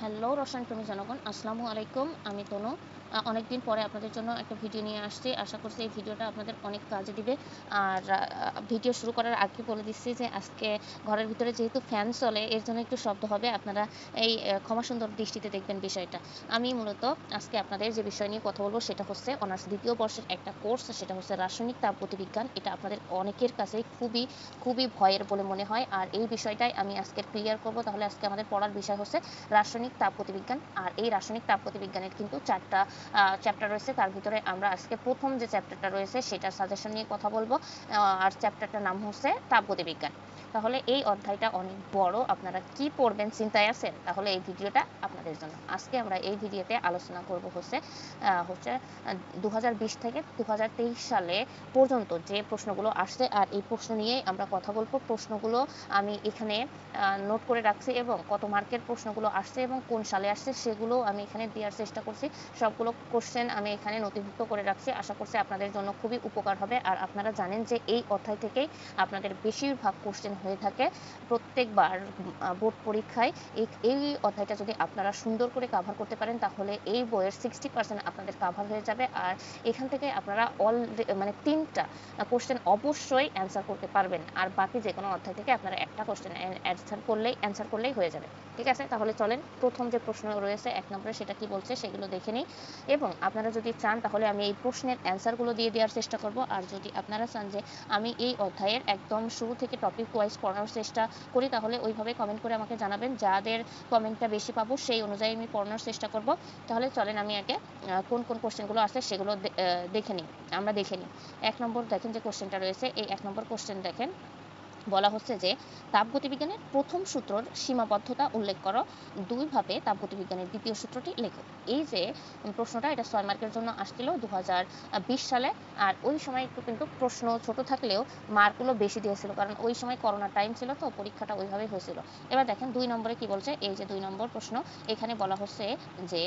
Hello রসায়ন প্রেমী জনগণ, আসসালামু আলাইকুম। আমি তনু অনেকদিন পরে আপনাদের জন্য একটা ভিডিও নিয়ে আসছি। আশা করছি এই ভিডিওটা আপনাদের অনেক কাজে দিবে। আর ভিডিও শুরু করার আগে বলে দিচ্ছি যে আজকে ঘরের ভিতরে যেহেতু ফ্যান চলে, এর জন্য একটু শব্দ হবে। আপনারা এই ক্ষমা সুন্দর দৃষ্টিতে দেখবেন বিষয়টা। আমি মূলত আজকে আপনাদের যে বিষয় নিয়ে কথা বলব সেটা হচ্ছে অনার্স দ্বিতীয় বর্ষের একটা কোর্স, সেটা হচ্ছে রাসায়নিক তাপ তাপগতিবিজ্ঞান। এটা আপনাদের অনেকের কাছেই খুবই খুবই ভয়ের বলে মনে হয়। আর এই বিষয়টাই আমি আজকে ক্লিয়ার করব। তাহলে আজকে আমাদের পড়ার বিষয় হচ্ছে রাসায়নিক তাপগতিবিজ্ঞান আর এই রাসায়নিক তাপগতিবিজ্ঞানের কিন্তু চারটা চ্যাপ্টার রয়েছে। তার ভিতরে আমরা আজকে প্রথম যে চ্যাপ্টারটা রয়েছে, সেটার সাজেশন নিয়ে কথা বলব। আর চ্যাপ্টারটার নাম হচ্ছে তাপগতিবিজ্ঞান তাহলে এই অধ্যায়টা অনেক বড়। আপনারা কি পড়বেন চিন্তায় আছেন? তাহলে এই ভিডিওটা আপনাদের জন্য। আজকে আমরা এই ভিডিওতে আলোচনা করব হচ্ছে হচ্ছে দু হাজার বিশ থেকে দু হাজার তেইশ সালে পর্যন্ত যে প্রশ্নগুলো আসছে আর এই প্রশ্ন নিয়েই আমরা কথা বলব। প্রশ্নগুলো আমি এখানে নোট করে রাখছি এবং কত মার্কের প্রশ্নগুলো আসছে এবং কোন সালে আসছে সেগুলো আমি এখানে দেওয়ার চেষ্টা করছি। সবগুলো কোশ্চেন আমি এখানে নথিভুক্ত করে রাখছি। আশা করছি আপনাদের জন্য খুবই উপকার হবে। আর আপনারা জানেন যে এই অধ্যায় থেকেই আপনাদের বেশিরভাগ কোশ্চেন হয়ে থাকে প্রত্যেকবার বোর্ড পরীক্ষায়। এই অধ্যায়টা যদি আপনারা সুন্দর করে কাভার করতে পারেন, তাহলে এই বইয়ের সিক্সটি পার্সেন্ট আপনাদের কাভার হয়ে যাবে। আর এখান থেকে আপনারা অল মানে তিনটা কোশ্চেন অবশ্যই অ্যান্সার করতে পারবেন। আর বাকি যে কোনো অধ্যায় থেকে আপনারা একটা কোশ্চেন অ্যান্সার করলেই অ্যান্সার করলেই হয়ে যাবে। ঠিক আছে? তাহলে চলেন, প্রথম যে প্রশ্ন রয়েছে এক নম্বরে, সেটা কি বলছে সেগুলো দেখে নিই। এবং আপনারা যদি চান, তাহলে আমি এই প্রশ্নের অ্যান্সারগুলো দিয়ে দেওয়ার চেষ্টা করব। আর যদি আপনারা চান যে আমি এই অধ্যায়ের একদম শুরু থেকে টপিক ওয়াইজ পড়ানোর চেষ্টা করি, তাহলে ওইভাবে কমেন্ট করে আমাকে জানাবেন। যাদের কমেন্টটা বেশি পাবো, সেই অনুযায়ী আমি পড়ানোর চেষ্টা করব। তাহলে চলেন আমি আগে কোন কোন কোশ্চেনগুলো আছে সেগুলো দেখে নিই, আমরা দেখে নিই। এক নম্বর দেখেন যে কোশ্চেনটা রয়েছে, এই এক নম্বর কোশ্চেন দেখেন। বলা হচ্ছে যে তাপগতিবিজ্ঞানের প্রথম সূত্রর সীমাবদ্ধতা উল্লেখ করো। দুইভাবে তাপগতিবিজ্ঞানের দ্বিতীয় সূত্রটি লেখো। এই যে প্রশ্নটা এটা ছয় মার্কের জন্য আসছিল দু হাজার বিশ সালে। আর ওই সময় একটু কিন্তু প্রশ্ন ছোট থাকলেও মার্কগুলো বেশি দিয়েছিল। কারণ ওই সময় করোনা টাইম ছিল তো, পরীক্ষাটা ওইভাবেই হয়েছিল। এবার দেখেন দুই নম্বরে কি বলছে? এই যে দুই নম্বর প্রশ্ন, এখানে বলা হচ্ছে যে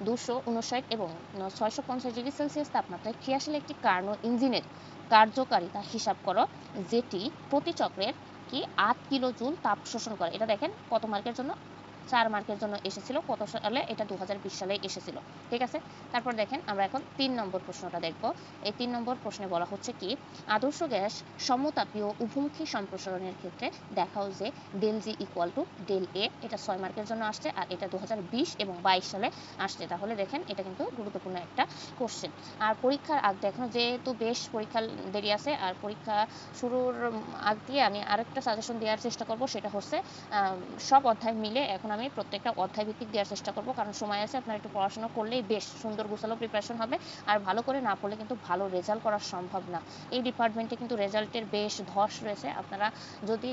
দুশো উনষাট এবং ছয়শো পঞ্চাশ ডিগ্রি সেলসিয়াস তাপমাত্রায় ক্রিয়াশীল একটি কার্নো ইঞ্জিনের কার্যকারিতা হিসাব করো, যেটি প্রতি চক্রের কি আট কিলো জুল তাপ শোষণ করে। এটা দেখেন কত মার্কের জন্য? চার মার্কের জন্য এসেছিল, কত সালে? এটা দু হাজার বিশ সালে এসেছিল। ঠিক আছে? তারপর দেখেন, আমরা এখন তিন নম্বর প্রশ্নটা দেখব। এই তিন নম্বর প্রশ্নে বলা হচ্ছে কি, আদর্শ গ্যাস সমতাপীয় উভমুখী সম্প্রসারণের ক্ষেত্রে দেখাও যে del G equal to del A এটা ছয় মার্কের জন্য আসছে, আর এটা দু হাজার বিশ এবং বাইশ সালে আসছে। তাহলে দেখেন, এটা কিন্তু গুরুত্বপূর্ণ একটা কোশ্চেন আর পরীক্ষার আগ এখনও যেহেতু বেশ পরীক্ষা দেরি আছে, আর পরীক্ষা শুরুর আগ দিয়ে আমি আরেকটা সাজেশন দেওয়ার চেষ্টা করব, সেটা হচ্ছে সব অধ্যায় মিলে এখন আমি প্রত্যেকটা অধ্যায় ভিত্তিক দেওয়ার চেষ্টা করব। কারণ সময় আছে, আপনারা একটু পড়াশোনা করলেই বেশ সুন্দর গোছালো প্রিপারেশন হবে। আর ভালো করে না পড়লে কিন্তু ভালো রেজাল্ট করা সম্ভব না। এই ডিপার্টমেন্টে কিন্তু রেজাল্টের বেশ ধস রয়েছে। আপনারা যদি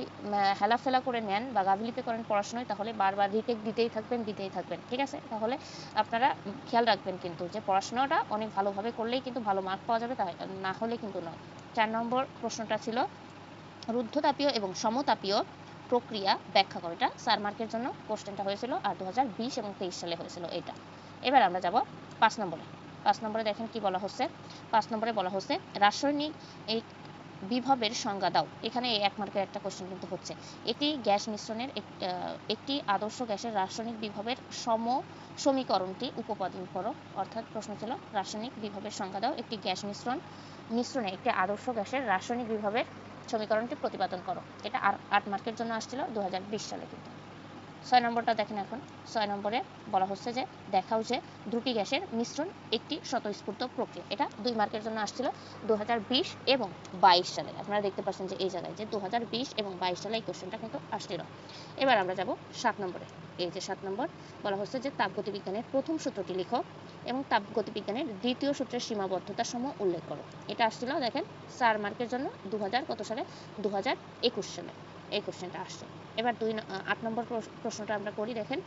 হেলাফেলা করে নেন বা গাফিলিতে করেন পড়াশোনায়, তাহলে বারবার রিটেক দিতেই থাকবেন দিতেই থাকবেন। ঠিক আছে? তাহলে আপনারা খেয়াল রাখবেন কিন্তু যে পড়াশোনাটা অনেক ভালোভাবে করলেই কিন্তু ভালো মার্ক পাওয়া যাবে তাই না হলে কিন্তু নয়। চার নম্বর প্রশ্নটা ছিল, রুদ্ধতাপীয় এবং সমতাপীয় প্রক্রিয়া ব্যাখ্যা করো। এটা চার মার্কের জন্য কোশ্চেনটা হয়েছিল আর দু হাজার বিশ এবং তেইশ সালে হয়েছিল এটা। এবার আমরা যাব পাঁচ নম্বরে। পাঁচ নম্বরে দেখেন কি বলা হচ্ছে? পাঁচ নম্বরে বলা হচ্ছে, রাসায়নিক এই বিভবের সংজ্ঞা দাও। এখানে এক মার্কের একটা কোশ্চেন কিন্তু হচ্ছে। একটি গ্যাস মিশ্রণের এক- একটি আদর্শ গ্যাসের রাসায়নিক বিভবের সম সমীকরণটি উপপাদন করো অর্থাৎ প্রশ্ন ছিল, রাসায়নিক বিভবের সংজ্ঞা দাও। একটি গ্যাস মিশ্রণ, মিশ্রণে একটি আদর্শ গ্যাসের রাসায়নিক বিভবের সমীকরণটি প্রতিপাদন করো। এটা আট মার্কের জন্য আসছিল দু হাজার বিশ সালে কিন্তু। ছয় নম্বরটা দেখেন এখন। ছয় নম্বরে বলা হচ্ছে যে, দেখাও যে দুটি গ্যাসের মিশ্রণ একটি স্বতঃস্ফূর্ত প্রক্রিয়া। এটা দুই মার্কের জন্য আসছিল দু হাজার বিশ এবং বাইশ সালে। আপনারা দেখতে পাচ্ছেন যে এই জায়গায় যে দু হাজার বিশ এবং বাইশ সালে এই কোশ্চেনটা কিন্তু আসছিল। এবার আমরা যাব সাত নম্বরে। এই যে সাত নম্বর, বলা হচ্ছে যে তাপগতিবিজ্ঞানের প্রথম সূত্রটি লিখো এবং তাপগতিবিজ্ঞানের দ্বিতীয় সূত্রের সীমাবদ্ধতা সমূহ উল্লেখ করো। এটা আসছিল, দেখেন, চার মার্কের জন্য দু হাজার কত সালে? দু হাজার একুশ সালে। এই কোশ্চেনটা আসছে। এবার দুই আট নম্বর প্রশ- প্রশ্নটা আমরা করি, দেখেন।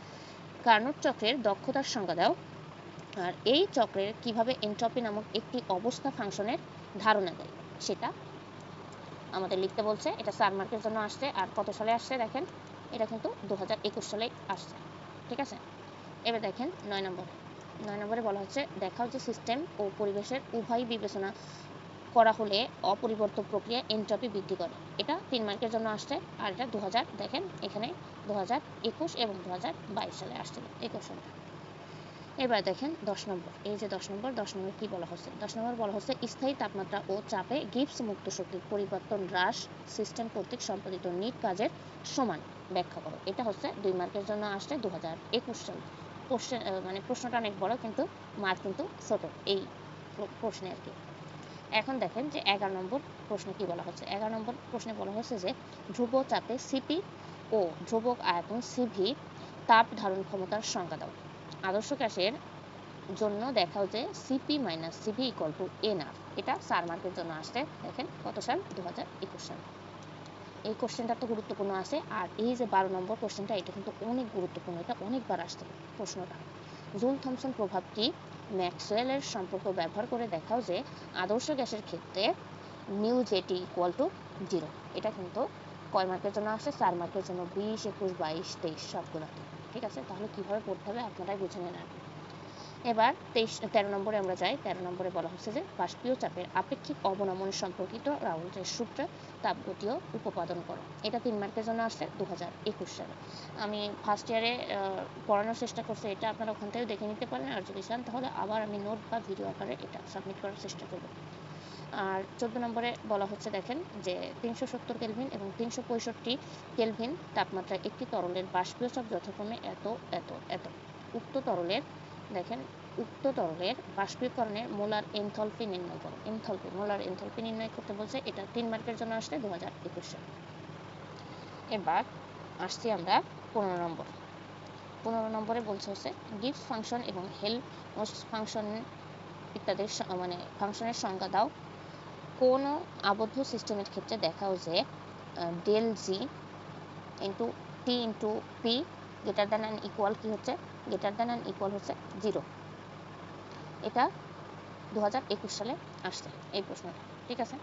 কার্নোট চক্রের দক্ষতার সংজ্ঞা দাও। আর এই চক্রের কীভাবে এন্ট্রপি নামক একটি অবস্থা ফাংশনের ধারণা দেয়, সেটা আমাদের লিখতে বলছে। এটা চার মার্কের জন্য আসছে, আর কত সালে আসছে, দেখেন? এটা কিন্তু দু হাজার একুশ সালে আসছে, ঠিক আছে? এবার দেখেন, নয় নম্বর। নয় নম্বরে বলা হচ্ছে, দেখাও যে সিস্টেম ও পরিবেশের উভয় বিবেচনা করা হলে অপরিবর্তন প্রক্রিয়া এনট্রপি বৃদ্ধি করে। এটা তিন মার্কের জন্য আসছে, আর এটা দু হাজার দেখেন এখানে দু হাজার একুশ এবং দু হাজার বাইশ সালে আসছিল এই কোশ্চেনটা এবার দেখেন দশ নম্বর, এই যে দশ নম্বর দশ নম্বর কি বলা হচ্ছে? দশ নম্বর বলা হচ্ছে স্থায়ী তাপমাত্রা ও চাপে গিপস মুক্ত শক্তির পরিবর্তন হ্রাস সিস্টেম কর্তৃক সম্পাদিত নিট কাজের সমান ব্যাখ্যা করো। এটা হচ্ছে দুই মার্কের জন্য আসছে দু হাজার একুশ সালে। মানে প্রশ্নটা অনেক বড়, কিন্তু মার্ক কিন্তু ছোট, এই প্রশ্নে আর কি। এখন দেখেন যে এগারো নম্বর প্রশ্নে কি বলা হচ্ছে? এগারো নম্বর প্রশ্নে বলা হচ্ছে যে ধ্রুব চাপে সিপি ও ধ্রুবক আয়তন সিভি তাপ ধারণ ক্ষমতার সংজ্ঞা দাও। আদর্শ গ্যাসের জন্য দেখাও যে CP minus CV equal to N R এটা চার মার্কের জন্য আসছে, দেখেন কত সাল? দু হাজার একুশ সাল। এই কোশ্চেনটা তো গুরুত্বপূর্ণ আছে, আর এই যে বারো নম্বর কোশ্চেনটা, এটা কিন্তু অনেক গুরুত্বপূর্ণ, এটা অনেকবার আসছে প্রশ্নটা। জুল থমসন প্রভাবটি ম্যাক্সওয়েলের সম্পর্ক ব্যবহার করে দেখাও যে আদর্শ গ্যাসের ক্ষেত্রে mu JT equal to zero এটা কিন্তু কয় মার্কের জন্য আসে চার মার্কের জন্য। বিশ, একুশ, বাইশ, তেইশ, সবগুলোতে। ঠিক আছে? তাহলে কীভাবে পড়তে হবে আপনারাই বুঝে নেন। এবার তেইশ, তেরো নম্বরে আমরা যাই। তেরো নম্বরে বলা হচ্ছে যে, বাষ্পীয় চাপের আপেক্ষিক অবনমন সম্পর্কিত রাউন্ডের সূত্রে তাপগতীয় উপপাদন করো। এটা তিন মার্কের জন্য আসছে দু হাজার একুশ সালে। আমি ফার্স্ট ইয়ারে পড়ানোর চেষ্টা করছি, এটা আপনারা ওখান থেকে দেখে নিতে পারেন। আর যদি চান, তাহলে আবার আমি নোট বা ভিডিও আকারে এটা সাবমিট করার চেষ্টা করব। আর চোদ্দ নম্বরে বলা হচ্ছে, দেখেন যে, তিনশো সত্তর কেলভিন এবং তিনশো পঁয়ষট্টি কেলভিন তাপমাত্রায় একটি তরলের বাষ্পীয় চাপ যথাক্রমে এত এত এত। উক্ত তরলের দেখেন, উক্ত তরলের বাষ্পীকরণের মোলার এনথলপি নির্ণয় করো। এনথলপি, মোলার এনথলপি নির্ণয় করতে বলছে, এটা তিন মার্কের জন্য আসছে দু হাজার একুশ। সালে এবার আসছি আমরা পনেরো নম্বর। পনেরো নম্বরে বলছে হচ্ছে, গিফট ফাংশন এবং হেল্প ফাংশন ইত্যাদির মানে ফাংশনের সংজ্ঞা দাও। কোন আবদ্ধ সিস্টেমের ক্ষেত্রে দেখাও যে del G into T into P greater than and equal কি হচ্ছে? গ্রেটার দ্যান অ্যান্ড ইকুয়াল হচ্ছে জিরো এটা দু হাজার একুশ সালে আসছে এই প্রশ্নটা, ঠিক আছে?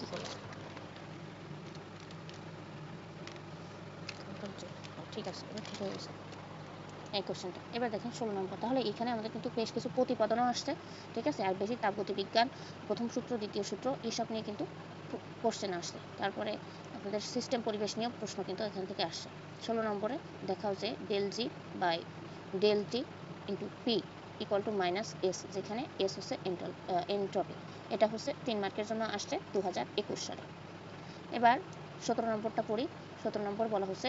ঠিক এবার দেখেন ষোলো নম্বর। তাহলে এখানে আমাদের কিন্তু বেশ কিছু আসছে, ঠিক আছে? আর বেশি প্রথম সূত্র, দ্বিতীয় সূত্র নিয়ে কিন্তু কোশ্চেন আসছে। তারপরে আপনাদের সিস্টেম পরিবেশ নিয়েও প্রশ্ন কিন্তু এখান থেকে আসছে। ষোলো নম্বরে দেখাও যে del G by del T into P equal to minus S যেখানে এস হচ্ছে এন্টল এন্ট্রপি এটা হচ্ছে তিন মার্কের জন্য আসছে দু হাজার একুশ সালে। এবার সতেরো নম্বরটা পড়ি। সতেরো নম্বর বলা হচ্ছে,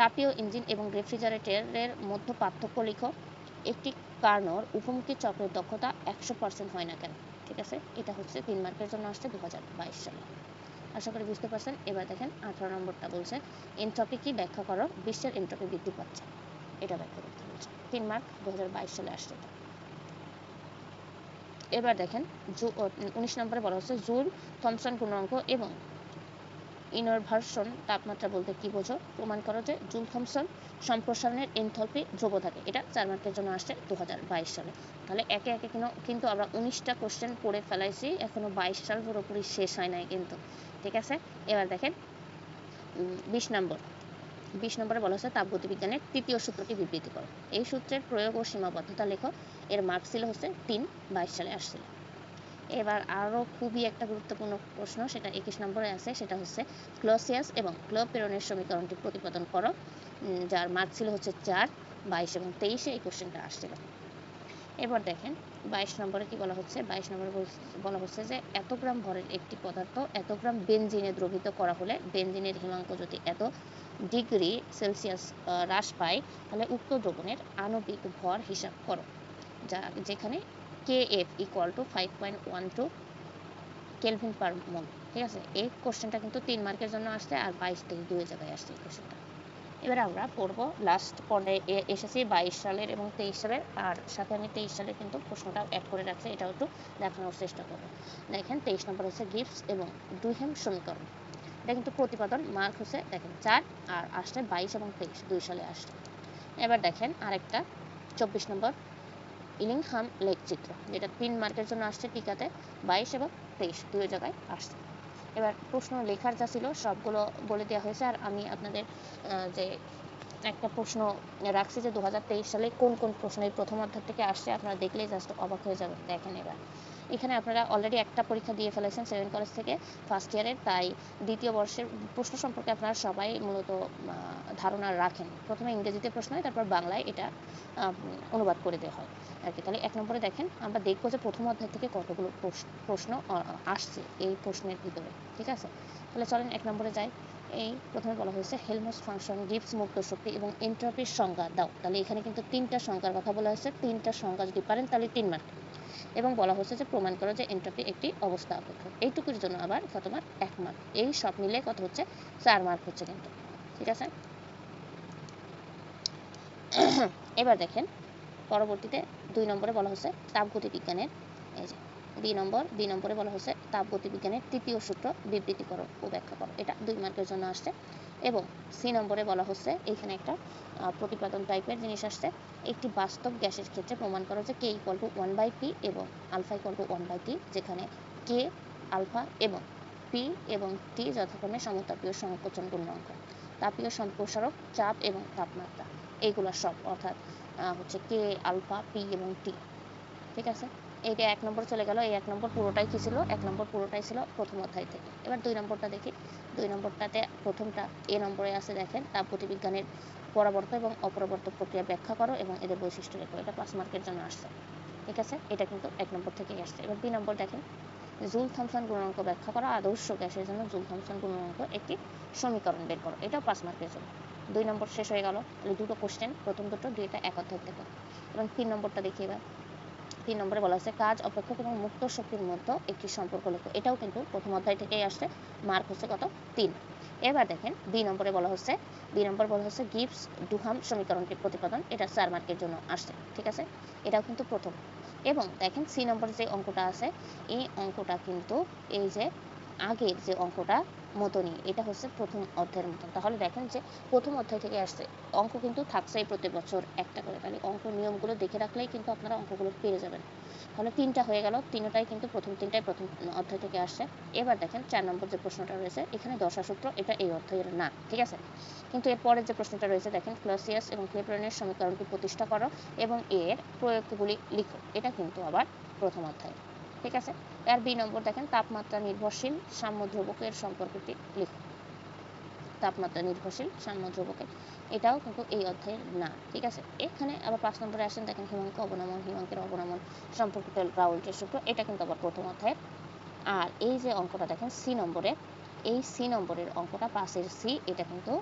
তাপীয় ইঞ্জিন এবং রেফ্রিজারেটরের মধ্যে পার্থক্য লিখো। একটি কার্নর উপমুখী চক্রের দক্ষতা একশো পার্সেন্ট হয় না কেন? ঠিক আছে? এটা হচ্ছে তিন মার্কের জন্য আসছে দু হাজার বাইশ সালে। আশা করি বুঝতে পারছেন। এবার দেখেন আঠারো নম্বরটা বলছে এনট্রপি কি ব্যাখ্যা করো? বিশ্বের এনট্রপি বৃদ্ধি পাচ্ছে। এটা ব্যাখ্যা করতে বলছে। তিন মার্ক দু হাজার বাইশ সালে আসছে এটা। এবার দেখেন উনিশ নম্বরে বলা হচ্ছে জুল, থমসন গুণাঙ্ক এবং ইনভার্সন তাপমাত্রা বলতে কি বোঝো? প্রমাণ করো যে জুল থমসন সম্প্রসারণের এনথলপি ধ্রুব থাকে। এটা চার মার্কের জন্য আসছে দু হাজার বাইশ সালে। তাহলে একে একে কিন্তু আমরা উনিশটা কোশ্চেন পড়ে ফেলাইছি, এখনও বাইশ সাল পুরোপুরি শেষ হয় নাই কিন্তু। ঠিক আছে? এবার দেখেন বিশ নম্বর। বিশ নম্বরে বলা হচ্ছে তাপগতিবিজ্ঞানের তৃতীয় সূত্রটি বিবৃতি করো। এই সূত্রের প্রয়োগ ও সীমাবদ্ধতা লেখো। এর মার্ক ছিল হচ্ছে তিন বাইশ সালে আসছিল। এবার আরও খুবই একটা গুরুত্বপূর্ণ প্রশ্ন, সেটা একুশ নম্বরে আছে, সেটা হচ্ছে ক্লোসিয়াস এবং ক্লোপেরনের সমীকরণটি প্রতিপাদন করো। যার মার্ক ছিল হচ্ছে চার, বাইশ এবং তেইশে এই কোশ্চেনটা আসছিল। এবার দেখেন, বাইশ নম্বরে কি বলা হচ্ছে? বাইশ নম্বরে বল- হচ্ছে যে এত গ্রাম ভরের একটি পদার্থ, এত গ্রাম বেনজিনে দ্রবীভূত করা হলে বেনজিনের হিমাঙ্ক যদি এত ডিগ্রি সেলসিয়াস হ্রাস পায়, তাহলে উক্ত দ্রবণের আণবিক ভর হিসাব করো। যা যেখানে K F equal to kelvin per mole ঠিক আছে? এই কোশ্চেনটা কিন্তু তিন মার্কের জন্য আসছে আর বাইশ থেকে দুই জায়গায় আসছে এই কোশ্চেনটা এবার আমরা পড়ব লাস্ট পরে এসেছি বাইশ সালের এবং তেইশ সালের, আর সাথে আমি তেইশ সালের কিন্তু প্রশ্নটা অ্যাড করে রাখছি, এটাও একটু দেখানোর চেষ্টা করব। দেখেন, তেইশ নম্বর হচ্ছে গিফটস এবং ডুহেম সমীকরণ। এটা কিন্তু প্রতিপাদন মার্ক হচ্ছে দেখেন চার, আর আসছে বাইশ এবং তেইশ, দুই সালে আসছে। এবার দেখেন আরেকটা, চব্বিশ নম্বর ইলিংহাম লেক চিত্র, যেটা তিন মার্কের জন্য আসছে টিকাতে, বাইশ এবং তেইশ, দুই জায়গায় আসছে। এবার প্রশ্ন লেখার যা ছিল, সবগুলো বলে দেওয়া হয়েছে, আর আমি আপনাদের যে একটা প্রশ্ন রাখছি যে দু হাজার তেইশ সালে কোন কোন প্রশ্ন এই প্রথম অধ্যায় থেকে আসছে, আপনারা দেখলেই জাস্ট অবাক হয়ে যাবেন। দেখেন এবার। এখানে আপনারা অলরেডি একটা পরীক্ষা দিয়ে ফেলেছেন সেভেন কলেজ থেকে ফার্স্ট ইয়ারের তাই দ্বিতীয় বর্ষের প্রশ্ন সম্পর্কে আপনারা সবাই মূলত ধারণা রাখেন। প্রথমে ইংরেজিতে প্রশ্ন হয়, তারপর বাংলায় এটা অনুবাদ করে দেওয়া হয় আর কি। তাহলে এক নম্বরে দেখেন, আমরা দেখব যে প্রথম অধ্যায় থেকে কতগুলো প্রশ- প্রশ্ন আসছে এই প্রশ্নের ভিতরে, ঠিক আছে? তাহলে চলেন এক নম্বরে যাই। এই প্রথমে বলা হয়েছে হেলমস ফাংশন গিবস মুক্ত শক্তি এবং এন্ট্রপির সংজ্ঞা দাও। তাহলে এখানে কিন্তু তিনটা সংজ্ঞার কথা বলা হয়েছে, তিনটা সংজ্ঞা যদি পারেন তাহলে তিন মার্ক এবং বলা হয়েছে যে প্রমাণ করো যে এন্ট্রপি একটি অবস্থা অপেক্ষক। এইটুকুর জন্য আবার তোমার এক মার্ক এই সব মিলে কত হচ্ছে? চার মার্ক হচ্ছে কিন্তু। ঠিক আছে? এবার দেখেন, পরবর্তীতে দুই নম্বরে বলা হচ্ছে তাপগতি বিজ্ঞানের, এই যে, দুই নম্বর, দুই নম্বরে বলা হচ্ছে তাপগতি বিজ্ঞানের তৃতীয় সূত্র বিবৃতি করো ও ব্যাখ্যা করো। এটা দুই মার্কের জন্য আসছে। এবং সি নম্বরে বলা হচ্ছে এখানে একটা প্রতিপাদন টাইপের জিনিস আসছে। একটি বাস্তব গ্যাসের ক্ষেত্রে প্রমাণ করা যে K equal to one by P এবং alpha equal to one by T যেখানে কে আলফা এবং পি এবং টি যথাক্রমে সমতাপীয় সংকোচন গুণাঙ্ক তাপীয় সম্প্রসারক, চাপ এবং তাপমাত্রা। এইগুলো সব অর্থাৎ হচ্ছে কে আলফা পি এবং টি ঠিক আছে? এইটা এক নম্বর চলে গেল, এই এক নম্বর পুরোটাই কি ছিল? এক নম্বর পুরোটাই ছিল প্রথম অধ্যায় থেকে। এবার দুই নম্বরটা দেখি। দুই নম্বরটাতে প্রথমটা এ নম্বরে আছে দেখেন তাপগতিবিজ্ঞানের পরাবর্ত এবং অপরাবর্ত প্রক্রিয়া ব্যাখ্যা করো এবং এদের বৈশিষ্ট্য লেখো। এটা পাঁচ মার্কের জন্য আসছে। ঠিক আছে? এটা কিন্তু এক নম্বর থেকেই আসছে। এবার দুই নম্বর দেখেন। জুল থমসন গুণাঙ্ক ব্যাখ্যা করা, আদর্শ গ্যাসের জন্য জুল থমসন গুণাঙ্ক একটি সমীকরণ বের করো। এটাও পাঁচ মার্কের জন্য। দুই নম্বর শেষ হয়ে গেল। দুটো কোশ্চেন প্রথম দুটো, দুইটা এক অধ্যায় থেকে এবং তিন নম্বরটা দেখি এবার। তিন নম্বরে বলা হচ্ছে কাজ অপেক্ষক এবং মুক্ত শক্তির মধ্যে একটি সম্পর্ক লক্ষ্য। এটাও কিন্তু প্রথম অধ্যায় থেকেই আসছে, মার্ক হচ্ছে কত তিন। এবার দেখেন, দুই নম্বরে বলা হচ্ছে, দুই নম্বর বলা হচ্ছে গিবস ডুহাম সমীকরণটি প্রতিপাদন, এটা চার মার্কের জন্য আসছে, ঠিক আছে? এটাও কিন্তু প্রথম। এবং দেখেন, সি নম্বরে যে অঙ্কটা আছে, এই অঙ্কটা কিন্তু এই যে আগের যে অঙ্কটা মতনই, এটা হচ্ছে প্রথম অধ্যায়ের মতন। তাহলে দেখেন যে প্রথম অধ্যায় থেকে আসছে, অঙ্ক কিন্তু থাকছেই প্রতি বছর একটা করে। তাহলে অঙ্ক নিয়মগুলো দেখে রাখলেই কিন্তু আপনারা অঙ্কগুলো পেরে যাবেন। তাহলে তিনটা হয়ে গেল, তিনটাই কিন্তু প্রথম, তিনটাই প্রথম অধ্যায় থেকে আসছে। এবার দেখেন চার নম্বর যে প্রশ্নটা রয়েছে, এখানে দশা সূত্র, এটা এই অধ্যায়ের না, ঠিক আছে? কিন্তু এর পরের যে প্রশ্নটা রয়েছে, দেখেন ক্লাসিয়াস এবং ক্লেপরনের সমীকরণটি প্রতিষ্ঠা করো এবং এর প্রয়োগগুলি লিখো। এটা কিন্তু আবার প্রথম অধ্যায়। ঠিক আছে? আর বি নম্বর দেখেন, তাপমাত্রা নির্ভরশীল, সাম্য ধ্রুবকের সম্পর্কটি লিখো তাপমাত্রা নির্ভরশীল, সাম্য ধ্রুবকের। এটাও কিন্তু এই অধ্যায়ের না, ঠিক আছে? এখানে আবার পাঁচ নম্বরে আসেন, দেখেন হিমাঙ্ক অবনমন, হিমাঙ্কের অবনমন সম্পর্কিত রাউল্টের সূত্র, এটা কিন্তু আবার প্রথম অধ্যায়ের। আর এই যে অঙ্কটা দেখেন, সি নম্বরে, এই সি নম্বরের অঙ্কটা পাশের সি, এটা কিন্তু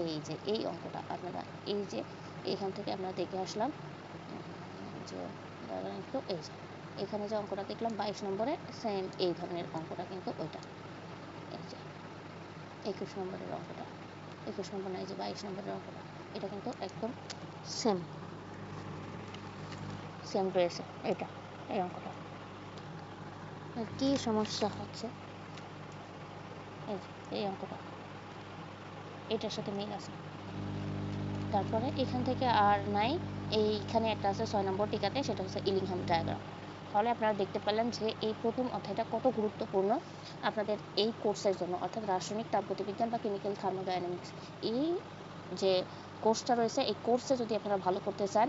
এই যে, এই অঙ্কটা আপনারা এই যে এখান থেকে আমরা দেখে আসলাম যে একটু, এই যে। এখানে যে অঙ্কটা দেখলাম, বাইশ নম্বরে সেম এই ধরনের অঙ্কটা কিন্তু ওইটা। একুশ নম্বরের অঙ্কটা, একুশ নম্বর না, এই যে বাইশ নম্বরের অঙ্কটা, এটা কিন্তু একদম সেম সেম রয়েছে এটা, এই অঙ্কটা। কি সমস্যা হচ্ছে? এই এই অঙ্কটা। এটার সাথে মিল আছে। তারপরে এখান থেকে আর নাই, এইখানে একটা আছে ছয় নম্বর টিকাতে, সেটা হচ্ছে ইলিংহাম ডায়াগ্রাম তাহলে আপনারা দেখতে পেলেন যে এই প্রথম অধ্যায়টা কত গুরুত্বপূর্ণ আপনাদের এই কোর্সের জন্য, অর্থাৎ রাসায়নিক তাপগতিবিজ্ঞান বা কেমিক্যাল থার্মোডাইনামিক্স এই যে কোর্সটা রয়েছে, এই কোর্সে যদি আপনারা ভালো করতে চান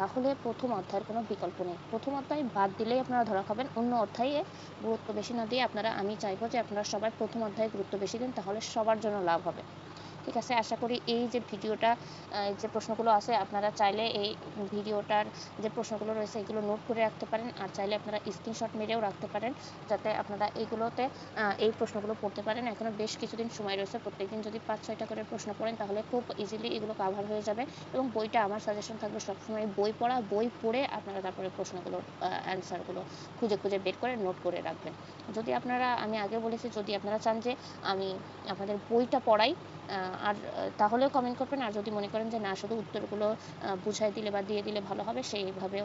তাহলে প্রথম অধ্যায়ের কোনো বিকল্প নেই। প্রথম অধ্যায় বাদ দিলেই আপনারা ধরা খাবেন, অন্য অধ্যায়ে গুরুত্ব বেশি না দিয়ে আপনারা, আমি চাইব যে আপনারা সবাই প্রথম অধ্যায়ে গুরুত্ব বেশি দিন, তাহলে সবার জন্য লাভ হবে। ঠিক আছে, আশা করি এই যে ভিডিওটা যে প্রশ্নগুলো আছে, আপনারা চাইলে এই ভিডিওটার যে প্রশ্নগুলো রয়েছে, এগুলো নোট করে রাখতে পারেন। আর চাইলে আপনারা স্ক্রিনশট মেরেও রাখতে পারেন, যাতে আপনারা এইগুলোতে এই প্রশ্নগুলো পড়তে পারেন। এখনও বেশ কিছুদিন সময় রয়েছে, প্রত্যেকদিন যদি পাঁচ ছয়টা করে প্রশ্ন পড়েন, তাহলে খুব ইজিলি এগুলো কাভার হয়ে যাবে। এবং বইটা আমার সাজেশন থাকবে সবসময় বই পড়া, বই পড়ে আপনারা তারপরে প্রশ্নগুলোর অ্যান্সারগুলো খুঁজে খুঁজে বের করে নোট করে রাখবেন। যদি আপনারা, আমি আগে বলেছি, যদি আপনারা চান যে আমি আপনাদের বইটা পড়াই আর তাহলেও কমেন্ট করবেন। আর যদি মনে করেন যে না, শুধু উত্তরগুলো বুঝাই দিলে বা দিয়ে দিলে ভালো হবে, সেইভাবেও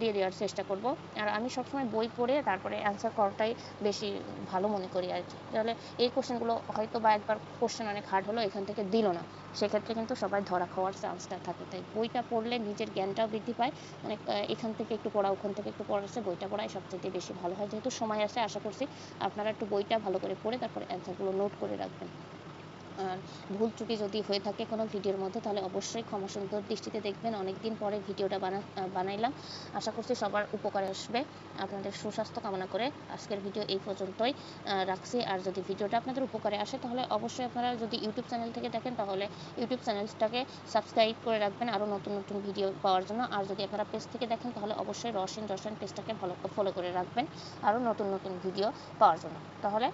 দিয়ে দেওয়ার চেষ্টা করব। আর আমি সবসময় বই পড়ে তারপরে অ্যান্সার করাটাই বেশি ভালো মনে করি আর কি। তাহলে এই কোশ্চেনগুলো হয়তো বা একবার কোশ্চেন অনেক হার্ড হলো, এখান থেকে দিল না। সেক্ষেত্রে কিন্তু সবাই ধরা খাওয়ার চান্সটা থাকে। তাই বইটা পড়লে নিজের জ্ঞানটাও বৃদ্ধি পায়। অনেক এখান থেকে একটু পড়া, ওখান থেকে একটু পড়া আছে বইটা পড়াই সবচেয়ে বেশি ভালো হয়। যেহেতু সময় আছে আশা করছি আপনারা একটু বইটা ভালো করে পড়ে তারপরে অ্যান্সারগুলো নোট করে রাখবেন। ভুল ত্রুটি যদি হয়ে থাকে কোনো ভিডিওর মধ্যে, তাহলে অবশ্যই ক্ষমা সুন্দর দৃষ্টিতে দেখবেন। অনেক দিন পরে ভিডিওটা বানা বানাইলাম। আশা করছি সবার উপকারে আসবে। আপনাদের সুস্বাস্থ্য কামনা করে আজকের ভিডিও এই পর্যন্তই রাখছি। আর যদি ভিডিওটা আপনাদের উপকারে আসে, তাহলে অবশ্যই আপনারা যদি ইউটিউব চ্যানেল থেকে দেখেন, তাহলে ইউটিউব চ্যানেলটাকে সাবস্ক্রাইব করে রাখবেন আরও নতুন নতুন ভিডিও পাওয়ার জন্য। আর যদি আপনারা পেজ থেকে দেখেন, তাহলে অবশ্যই রসিন রসায়ন পেজটাকে ফলো ফলো করে রাখবেন আরও নতুন নতুন ভিডিও পাওয়ার জন্য। তাহলে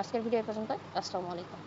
আজকের ভিডিও এই পর্যন্ত আসসালামু আলাইকুম।